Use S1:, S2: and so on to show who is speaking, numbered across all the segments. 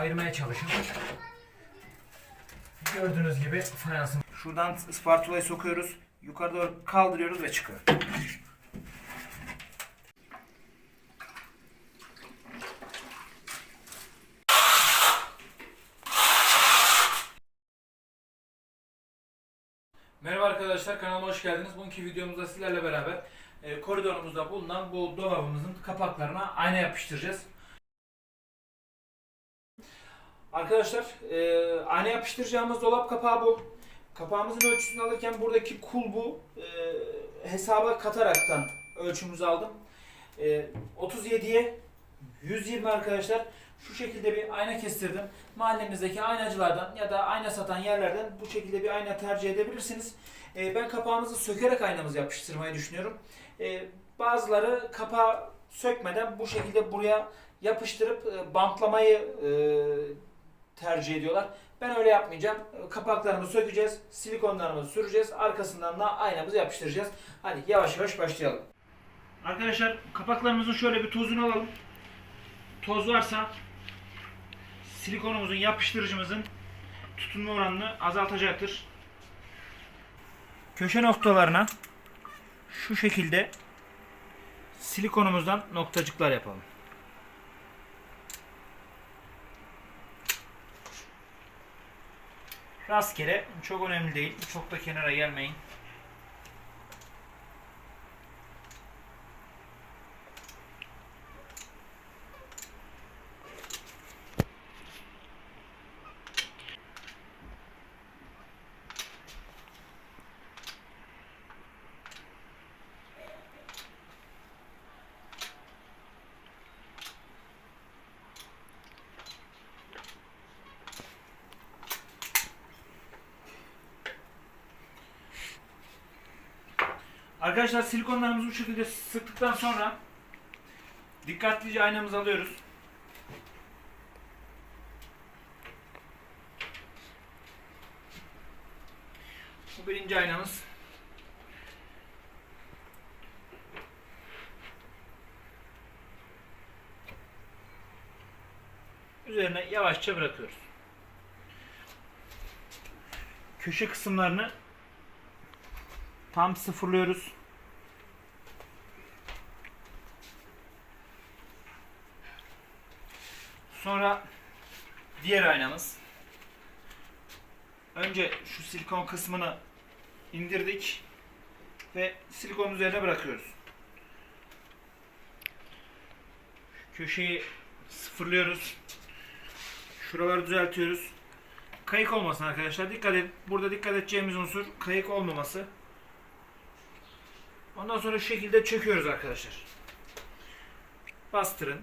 S1: ayırmaya çalışın. Gördüğünüz gibi fayansın. Şuradan spatulayı sokuyoruz. Yukarı doğru kaldırıyoruz ve çıkıyor. Merhaba arkadaşlar kanalıma hoş geldiniz. Bugünkü videomuzda sizlerle beraber e, koridorumuzda bulunan bu dolabımızın kapaklarına ayna yapıştıracağız. Arkadaşlar e, ayna yapıştıracağımız dolap kapağı bu. Kapağımızın ölçüsünü alırken buradaki kulbu e, hesaba kataraktan ölçümüzü aldım. E, 37'ye 120 arkadaşlar. Şu şekilde bir ayna kestirdim. Mahallemizdeki aynacılardan ya da ayna satan yerlerden bu şekilde bir ayna tercih edebilirsiniz. E, ben kapağımızı sökerek aynamızı yapıştırmayı düşünüyorum. E, bazıları kapağı sökmeden bu şekilde buraya yapıştırıp e, bantlamayı e, tercih ediyorlar. Ben öyle yapmayacağım. Kapaklarımızı sökeceğiz, silikonlarımızı süreceğiz, arkasından da aynamızı yapıştıracağız. Hadi yavaş yavaş başlayalım. Arkadaşlar kapaklarımızın şöyle bir tozunu alalım. Toz varsa silikonumuzun yapıştırıcımızın tutunma oranını azaltacaktır. Köşe noktalarına şu şekilde silikonumuzdan noktacıklar yapalım. Rastgele çok önemli değil. Çok da kenara gelmeyin. Arkadaşlar silikonlarımızı bu şekilde sıktıktan sonra dikkatlice aynamızı alıyoruz. Bu birinci aynamız. Üzerine yavaşça bırakıyoruz. Köşe kısımlarını tam sıfırlıyoruz. Sonra diğer aynamız. Önce şu silikon kısmını indirdik ve silikon üzerine bırakıyoruz. Köşeyi sıfırlıyoruz. Şuraları düzeltiyoruz. Kayık olmasın arkadaşlar. Dikkat et. Burada dikkat edeceğimiz unsur kayık olmaması. Ondan sonra şu şekilde çöküyoruz arkadaşlar. Bastırın.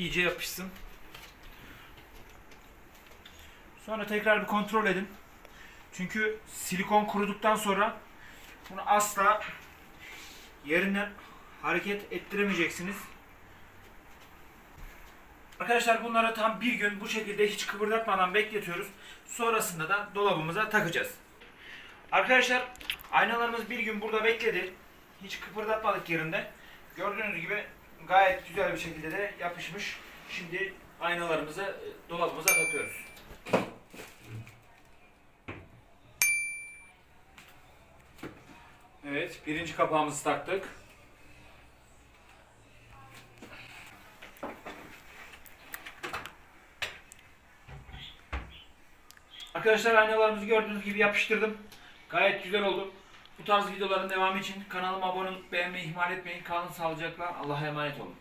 S1: İyice yapışsın. Sonra tekrar bir kontrol edin. Çünkü silikon kuruduktan sonra bunu asla yerinden hareket ettiremeyeceksiniz. Arkadaşlar bunları tam bir gün bu şekilde hiç kıpırdatmadan bekletiyoruz. Sonrasında da dolabımıza takacağız. Arkadaşlar aynalarımız bir gün burada bekledi. Hiç kıpırdatmadık yerinde. Gördüğünüz gibi gayet güzel bir şekilde de yapışmış. Şimdi aynalarımızı e, dolabımıza takıyoruz. Evet, birinci kapağımızı taktık. Arkadaşlar aynalarımızı gördüğünüz gibi yapıştırdım. Gayet güzel oldu. Bu tarz videoların devamı için kanalıma abone olup beğenmeyi ihmal etmeyin. Kalın sağlıcakla. Allah'a emanet olun.